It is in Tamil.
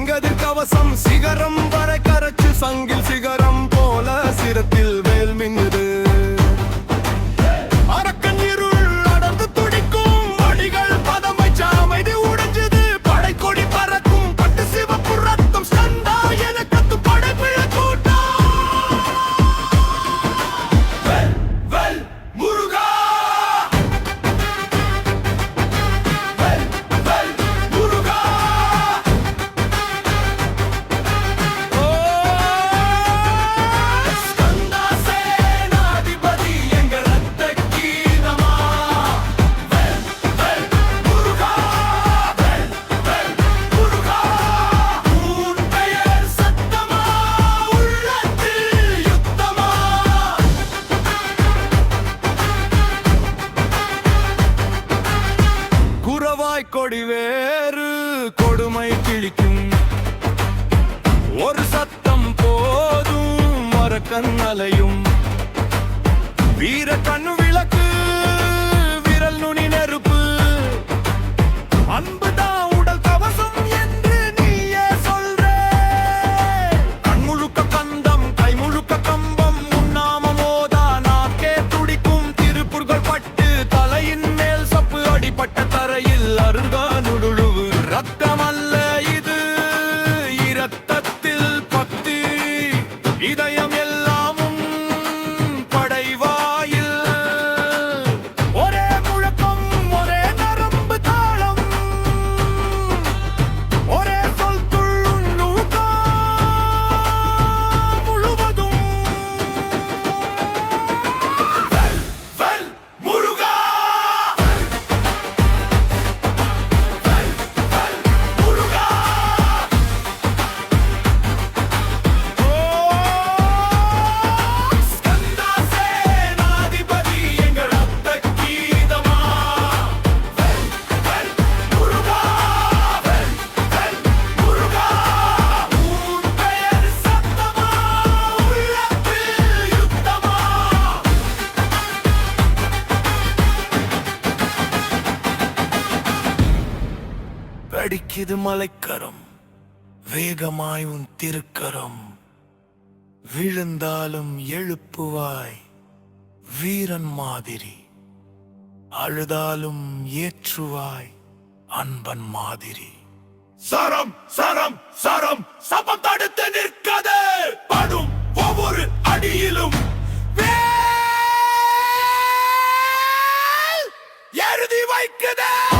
செங்கதிர் கவசம் சிகரம் வாய் கொடி வேறு கொடுமை கிழிக்கும். ஒரு சத்தம் போதும் மரக்கண்ணலையும் அடிக்குது மலைக்கரம். வேகமாய் உன் திருக்கரம். விழுந்தாலும் எழுப்புவாய் வீரன் மாதிரி. அழுதாலும் ஏற்றுவாய் அன்பன் மாதிரி. சரம் சரம் சரம் சபம் தடுத்து நிற்காது. படும் ஒவ்வொரு அடியிலும். எழுதி வைக்குதே!